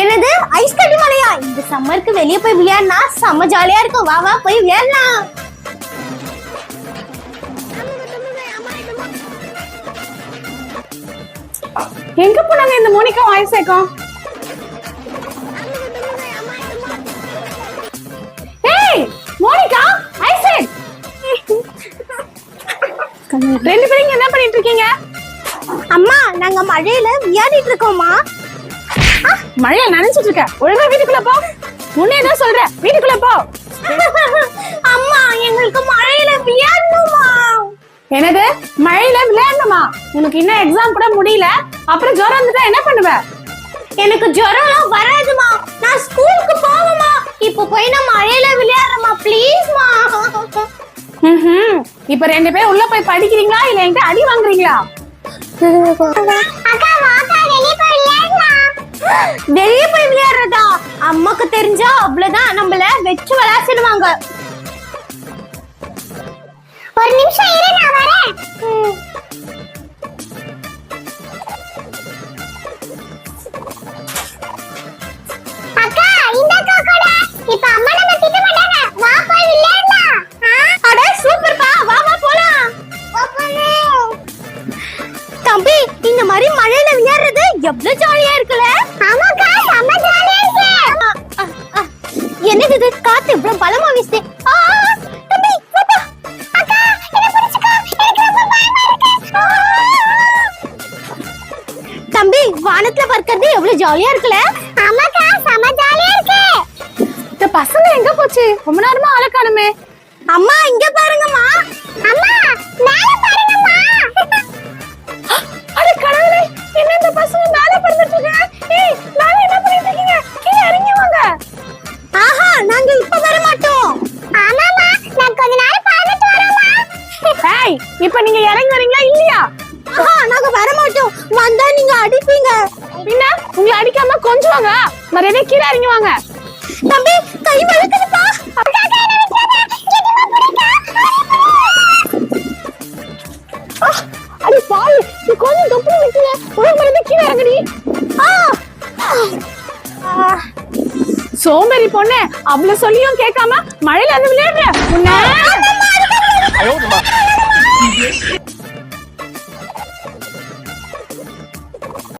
எனது ஐஸ் அடி மலையா? இந்த சம்மருக்கு வெளிய போய் விளையாடினா செம்ம ஜாலியா இருக்கும். வா வா போய் விளையாடலாம். எங்க போனாங்க இந்த மோனிகா வாய்ஸேக்கம் ஏய் மோனிகா ஐசக் ரெண்டு பேரும் என்ன பண்ணிட்டு இருக்கீங்க? அம்மா நாங்க மழையில விளையாடிட்டு இருக்கோம்மா. மழையில நனைஞ்சிட்டு இருக்க. ஒழுங்கா வீட்டுக்குள்ள போ. முன்னே தான் சொல்றேன். வீட்டுக்குள்ள போ. அம்மா எங்களுக்கு மழையில விளையாடணுமா? என்னது? மழையில விளையாடணுமா? உனக்கு இன்னும் எக்ஸாம் கூட முடியல. அப்புறம் ஜுரம் வந்துட்டா என்ன பண்ணுவ? எனக்கு ஜுரம்லாம் வராதுமா. நான் ஸ்கூலுக்கு போவேமா இப்போ போய் நான் மழையில விளையாடுறேமா ப்ளீஸ்மா. இப்ப ரெண்டு பேரும் உள்ள போய் படிக்கிறீங்களா? இல்ல என்கிட்ட அடி வாங்குறீங்களா? அக்கா வெளிய போய் விளையாடுறதா? அம்மாக்கு தெரிஞ்சா அவ்வளவுதான். நம்மள வெச்சு விளையாடிடுவாங்க ஒரு நிமிஷம் இரு நான் வரேன். அக்கா இந்த அக்கா கூட. இப்ப அம்மா நம்ம திட்ட மாட்டாங்க வா போய் விளையாடலாம். அட சூப்பர்ப்பா. வா வா போலாம். தம்பி இந்த மாதிரி மழையில விளையாடுறது எவ்வளவு ஜாலியா இருக்குல்ல? இது காத்து இவ்வளவு பலமா வீசுது. தம்பி வானத்துல பறக்கிறது எவ்வளவு ஜாலியா இருக்குல்ல? ஆமாக்கா செம்ம ஜாலியா இருக்கு. இந்த பசங்க எங்க போச்சு? ரொம்ப நேரமா ஆள காணுமே. அம்மா இங்க பாருங்கம்மா. அம்மா மேல பாருங்கம்மா. ஏய் இப்போ நீங்க இறங்கி வரீங்களா இல்லையா? ஆஹா நாங்க வர மாட்டோம் வந்தா நீங்க அடிப்பீங்க. பின்ன உங்களை அடிக்காம கொஞ்சுவாங்க. மரியாதை கீழே இறங்கி வாங்க. தம்பி கை வழுக்குதுப்பா அடி நீ கொஞ்சம் தொப்பு விட்டுல உனக்கு மரியாதை கீழே இறங்குடி. சோம்பேறி பொண்ணு அவ்வளவு சொல்லியும் கேட்காம மழையில வந்து விளையாடுற. உன்னை